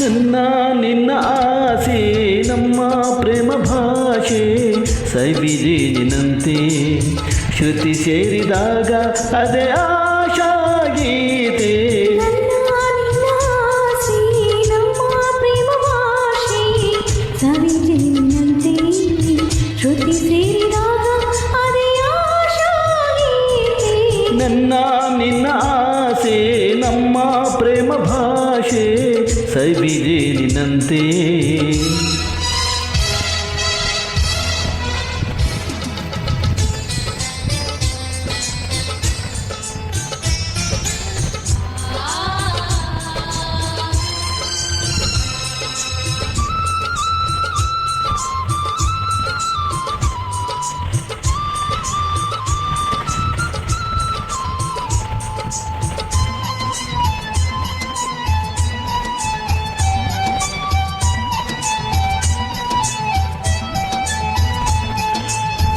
ನನ್ನ ನಿನ್ನ ಆಸೆ, ನಮ್ಮ ಪ್ರೇಮ ಭಾಷೆ ಭಾಷೆ ಸವಿಜೇನಿನಂತೆ ಶ್ರುತಿ ಸೇರಿದಾಗ ಅದೇ ಆಶಾ ಗೀತೆ. ನನ್ನ ನಿನ್ನ ಆಸೆ, ನಮ್ಮ ಸವಿಜೇನಿನಂತೆ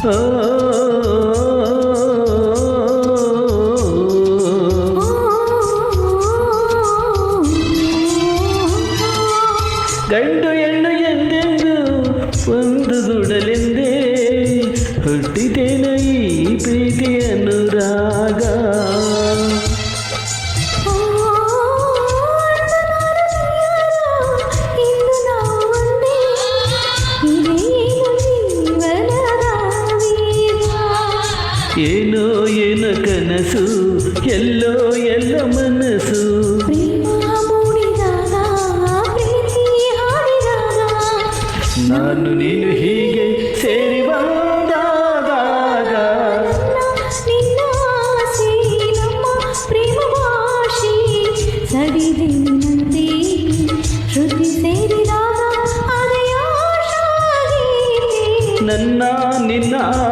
ಗಂಡು ಹೆಣ್ಣು ಎಂದೆಂದು ಒಂದು ದುಡಲೆಂದೇ ಹುಟ್ಟಿದೇನ ಈ ಪ್ರೀತಿ ಅನುರಾಗ. ಏನೋ ಏನ ಕನಸು ಎಲ್ಲೋ ಎಲ್ಲ ಮನಸ್ಸು ಪ್ರೇಮ ಮೂಡಿದಾಗ ಪ್ರೀತಿ ಹಾಡಿದಾಗ ನಾನು ನೀನು ಹೀಗೆ ಸೇರಿ ಬಂದಾಗ ನಿನ್ನ ಆಸೆ ನಮ್ಮ ಪ್ರೇಮ ಭಾಷೆ ಸವಿದಿನಂತೆ ಶ್ರುತಿ ಸೇರಿದಾಗ ಅದೇ ಆಶಾ ಗೀತೆ. ನನ್ನ ನಿನ್ನ ಆಸೆ ನಮ್ಮ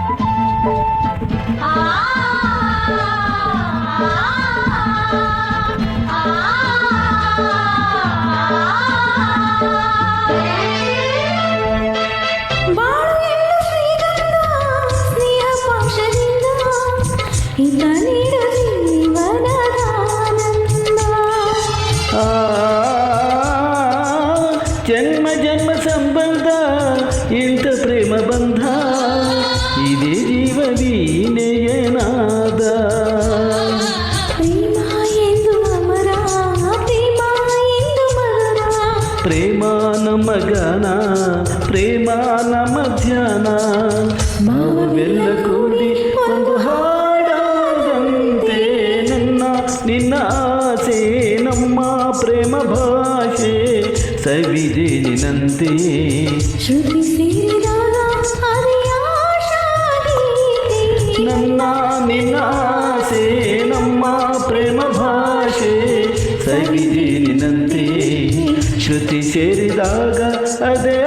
సంబంధ ఇంత ప్రేమ బంధ ఇదే జీవది నేయనాద ప్రేమాన మగన ప్రేమాన మధ్యాహ్న మా వెళ్ళకూడి ಶ್ರುತಿ ಸೇರಿದಾಗ ಅದೇ ಆಶಾ ಗೀತೆ. ನನ್ನ ನಿನಾಸೆ ನಮ್ಮ ಪ್ರೇಮ ಭಾಷೆ ಸವಿಜೇನಿನಂತೆ ಶ್ರುತಿ ಸೇರಿದಾಗ ಅದೇ